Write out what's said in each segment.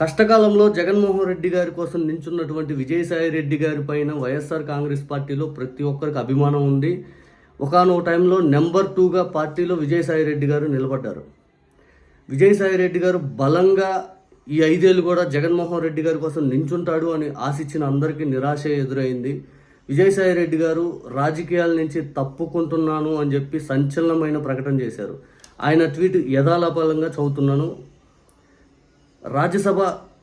కష్టకాలంలో జగన్మోహన్ రెడ్డి గారి కోసం నించున్నటువంటి విజయసాయి రెడ్డి గారి పైన వైఎస్ఆర్ కాంగ్రెస్ పార్టీలో ప్రతి ఒక్కరికి అభిమానం ఉంది. ఒకనొక టైంలో నెంబర్ టూగా పార్టీలో విజయసాయి రెడ్డి గారు నిలబడ్డారు. విజయసాయి రెడ్డి గారు బలంగా ఈ ఐదేళ్ళు కూడా జగన్మోహన్ రెడ్డి గారి కోసం నించుంటాడు అని ఆశించిన అందరికీ నిరాశ ఎదురైంది. విజయసాయి రెడ్డి గారు రాజకీయాల నుంచి తప్పుకుంటున్నాను అని చెప్పి సంచలనమైన ప్రకటన చేశారు. ఆయన ట్వీట్ యథాలాపలంగా చదువుతున్నాను. రాజ్యసభ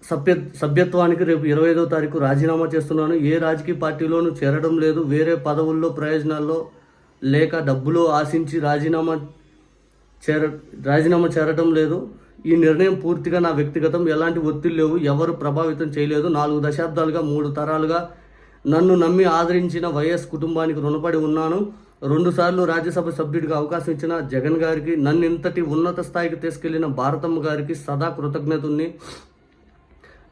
సభ్య సభ్యత్వానికి రేపు ఇరవై ఐదో తారీఖు రాజీనామా చేస్తున్నాను. ఏ రాజకీయ పార్టీలోనూ చేరడం లేదు. వేరే పదవుల్లో ప్రయోజనాల్లో లేక డబ్బులు ఆశించి రాజీనామా చేర రాజీనామా చేరటం లేదు. ఈ నిర్ణయం పూర్తిగా నా వ్యక్తిగతం. ఎలాంటి ఒత్తిడి లేవు. ఎవరు ప్రభావితం చేయలేదు. నాలుగు దశాబ్దాలుగా మూడు తరాలుగా నన్ను నమ్మి ఆదరించిన వైఎస్ కుటుంబానికి రుణపడి ఉన్నాను. రెండుసార్లు రాజ్యసభ సభ్యుడిగా అవకాశం ఇచ్చిన జగన్ గారికి నన్ను ఇంతటి ఉన్నత స్థాయికి తీసుకెళ్ళిన భారతమ్మ గారికి సదా కృతజ్ఞతని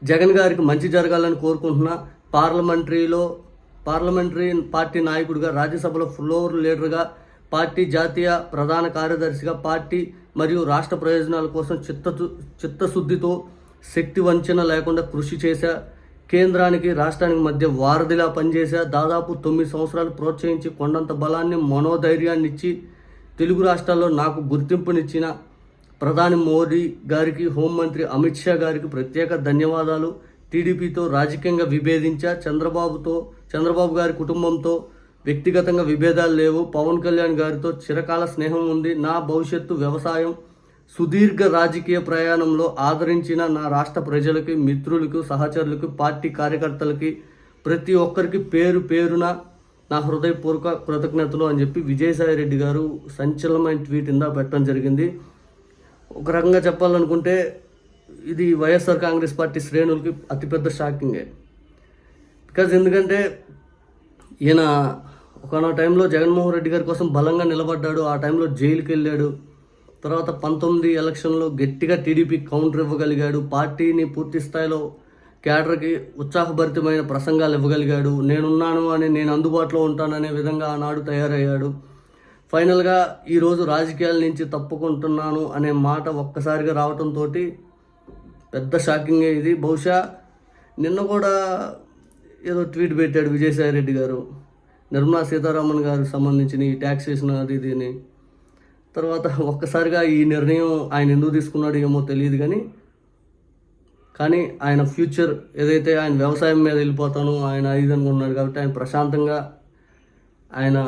జగన్ గారికి మంచి జరగాలని కోరుకుంటున్నా. పార్లమెంటరీలో పార్లమెంటరీ పార్టీ నాయకుడిగా రాజ్యసభలో ఫ్లోర్ లీడర్గా పార్టీ జాతీయ ప్రధాన కార్యదర్శిగా పార్టీ మరియు రాష్ట్ర ప్రయోజనాల కోసం చిత్త చిత్తశుద్ధితో శక్తి వంచన లేకుండా కృషి చేశా. కేంద్రానికి రాష్ట్రానికి మధ్య వారధిలా పనిచేసా దాదాపు తొమ్మిది సంవత్సరాలు ప్రోత్సహించి కొండంత బలాన్ని మనోధైర్యాన్ని ఇచ్చి తెలుగు రాష్ట్రాల్లో నాకు గుర్తింపునిచ్చిన ప్రధాని మోడీ గారికి హోంమంత్రి అమిత్ షా గారికి ప్రత్యేక ధన్యవాదాలు. టీడీపీతో రాజకీయంగా విభేదించా చంద్రబాబుతో చంద్రబాబు గారి కుటుంబంతో వ్యక్తిగతంగా విభేదాలు లేవు. పవన్ కళ్యాణ్ గారితో చిరకాల స్నేహం ఉంది. నా భవిష్యత్తు వ్యవసాయం సుదీర్ఘ రాజకీయ ప్రయాణంలో ఆదరించిన నా రాష్ట్ర ప్రజలకి మిత్రులకు సహచరులకు పార్టీ కార్యకర్తలకి ప్రతి ఒక్కరికి పేరు పేరున నా హృదయపూర్వక కృతజ్ఞతలు అని చెప్పి విజయసాయి రెడ్డి గారు సంచలనమైన ట్వీట్ ఇందా పెట్టడం జరిగింది. ఒక రకంగా చెప్పాలనుకుంటే ఇది వైఎస్ఆర్ కాంగ్రెస్ పార్టీ శ్రేణులకి అతిపెద్ద షాకింగే. బికాజ్ ఎందుకంటే ఈయన ఒకనో టైంలో జగన్మోహన్ రెడ్డి గారి కోసం బలంగా నిలబడ్డాడు ఆ టైంలో జైలుకి వెళ్ళాడు తర్వాత పంతొమ్మిది ఎలక్షన్లో గట్టిగా టీడీపీ కౌంటర్ ఇవ్వగలిగాడు. పార్టీని పూర్తి స్థాయిలో క్యాడర్కి ఉత్సాహభరితమైన ప్రసంగాలు ఇవ్వగలిగాడు. నేనున్నాను అని నేను అందుబాటులో ఉంటాననే విధంగా ఆనాడు తయారయ్యాడు. ఫైనల్గా ఈరోజు రాజకీయాల నుంచి తప్పుకుంటున్నాను అనే మాట ఒక్కసారిగా రావటంతో పెద్ద షాకింగే ఇది. బహుశా నిన్న కూడా ఏదో ట్వీట్ పెట్టాడు విజయసాయి రెడ్డి గారు. నిర్మలా సీతారామన్ గారికి సంబంధించిన ఈ ట్యాక్సేషన్ అది ఇది తర్వాత ఒక్కసారిగా ఈ నిర్ణయం ఆయన ఎందుకు తీసుకున్నాడు ఏమో తెలియదు కానీ కానీ ఆయన ఫ్యూచర్ ఏదైతే ఆయన వ్యవసాయం మీద వెళ్ళిపోతాను ఆయన ఇది అనుకుంటున్నాడు కాబట్టి ఆయన ప్రశాంతంగా ఆయన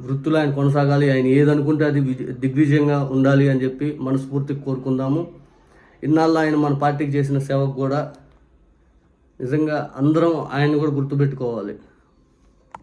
వృత్తులు ఆయన కొనసాగాలి ఆయన ఏదనుకుంటే అది దిగ్విజయంగా ఉండాలి అని చెప్పి మనస్ఫూర్తికి కోరుకుందాము. ఇన్నాళ్ళు ఆయన మన పార్టీకి చేసిన సేవకు కూడా నిజంగా అందరం ఆయన కూడా గుర్తుపెట్టుకోవాలి.